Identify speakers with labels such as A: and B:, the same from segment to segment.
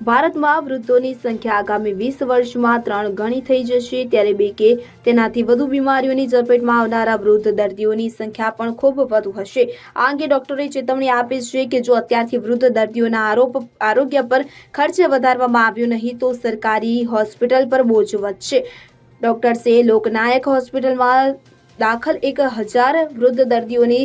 A: ભારતમાં વૃદ્ધોની સંખ્યા આગામી વીસ વર્ષમાં ત્રણ ગણી થઈ જશે. ત્યારે બે કે તેનાથી વધુ બીમારીઓની ઝપેટમાં આવનારા વૃદ્ધ દર્દીઓની સંખ્યા પણ ખૂબ વધુ હશે. આ અંગે ડોક્ટરે ચેતવણી આપી છે કે જો અત્યારથી વૃદ્ધ દર્દીઓના આરોપ, આરોગ્ય પર ખર્ચ વધારવામાં આવ્યો નહીં, તો સરકારી હોસ્પિટલ પર બોજ વધશે. ડોક્ટર્સે લોકનાયક હોસ્પિટલમાં દાખલ એક હજાર વૃદ્ધ દર્દીઓની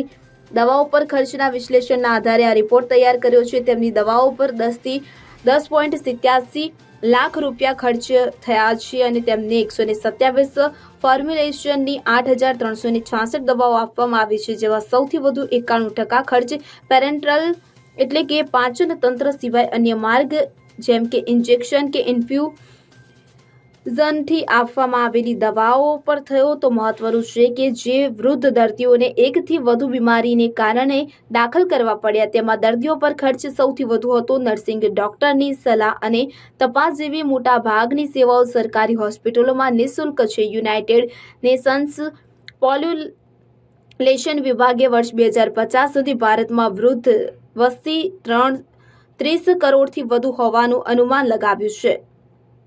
A: દવાઓ પર ખર્ચના વિશ્લેષણના આધારે આ રિપોર્ટ તૈયાર કર્યો છે. તેમની દવાઓ પર દસથી દસ પોઈન્ટ સિત્યાસી લાખ રૂપિયા ખર્ચ થયા છે અને તેમને એકસો ને સત્યાવીસ ફોર્મ્યુલેશનની આઠ હજાર ત્રણસો ને છાસઠ દવાઓ આપવામાં આવી છે, જેમાં સૌથી વધુ એકાણું ટકા ખર્ચ પેરેન્ટ્રલ એટલે કે પાચન તંત્ર સિવાય અન્ય માર્ગ, જેમ કે ઇન્જેક્શન કે ઇન્ફ્યુઝનથી આપવામાં આવેલી દવાઓ પર થયો તો મહત્વનું છે કે જે વૃદ્ધ દર્દીઓને એકથી વધુ બીમારીને કારણે દાખલ કરવા પડ્યા. તેમાં દર્દીઓ પર ખર્ચ સૌથી વધુ હતો. નર્સિંગ ડોક્ટરની સલાહ અને તપાસ જેવી મોટા ભાગની સેવાઓ સરકારી હોસ્પિટલોમાં નિઃશુલ્ક છે. યુનાઇટેડ નેશન્સ પોલ્યુલેશન વિભાગે વર્ષ બે હજાર પચાસ સુધી ભારતમાં વૃદ્ધ વસ્તી ત્રણ ત્રીસ કરોડથી વધુ હોવાનું અનુમાન લગાવ્યું છે.